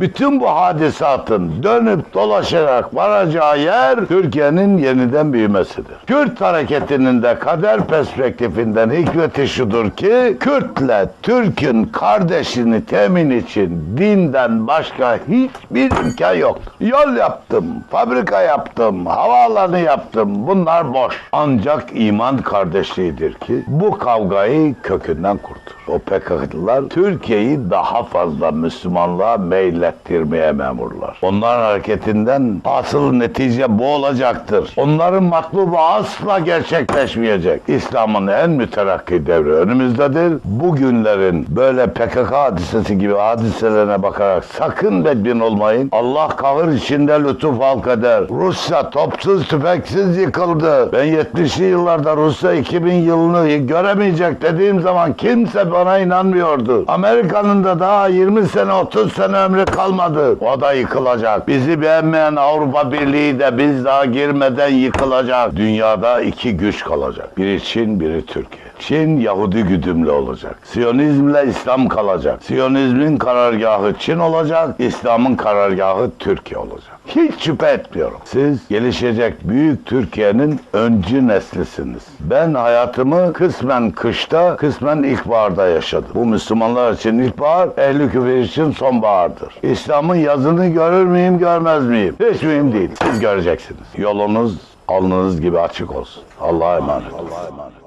Bütün bu hadisatın dönüp dolaşarak varacağı yer Türkiye'nin yeniden büyümesidir. Kürt hareketinin de kader perspektifinden hikmeti şudur ki Kürtle Türk'ün kardeşini temin için dinden başka hiçbir imkan yok. Yol yaptım, fabrika yaptım, havaalanı yaptım. Bunlar boş. Ancak iman kardeşliğidir ki bu kavgayı kökünden kurtur. O PKK'lılar Türkiye'yi daha fazla Müslümanlığa meylettirmeye memurlar. Onların hareketinden asıl netice bu olacaktır. Onların matlubu asla gerçekleşmeyecek. İslam'ın en müterakki devri önümüzdedir. Bugünlerin böyle PKK hadisesi gibi hadiselerine bakarak sakın bedbin olmayın. Allah kahır içinde lütuf halk eder. Rusya topsuz tüfeksiz yıkıldı. Ben 70'li yıllarda Rusya 2000 yılını göremeyecek dediğim zaman kimse bana inanmıyordu. Amerika'nın da daha 20 sene 30 sene ömrü kalmadı. O da yıkılacak. Bizi beğenmeyen Avrupa Birliği de biz daha girmeden yıkılacak. Dünyada iki güç kalacak. Biri Çin, biri Türkiye. Çin Yahudi güdümlü olacak. Siyonizmle İslam kalacak. Siyonizmin karargahı Çin olacak. İslam'ın karargahı Türkiye olacak. Hiç şüphe etmiyorum. Siz gelişecek büyük Türkiye'nin öncü neslisiniz. Ben hayatımı kısmen kışta, kısmen ilkbaharda yaşadım. Bu Müslümanlar için ilkbahar, ehli küfür için sonbahardır. İslam'ın yazını görür müyüm, görmez miyim? Hiç mühim değil. Siz göreceksiniz. Yolunuz alnınız gibi açık olsun. Allah'a emanet. Allah'a emanet.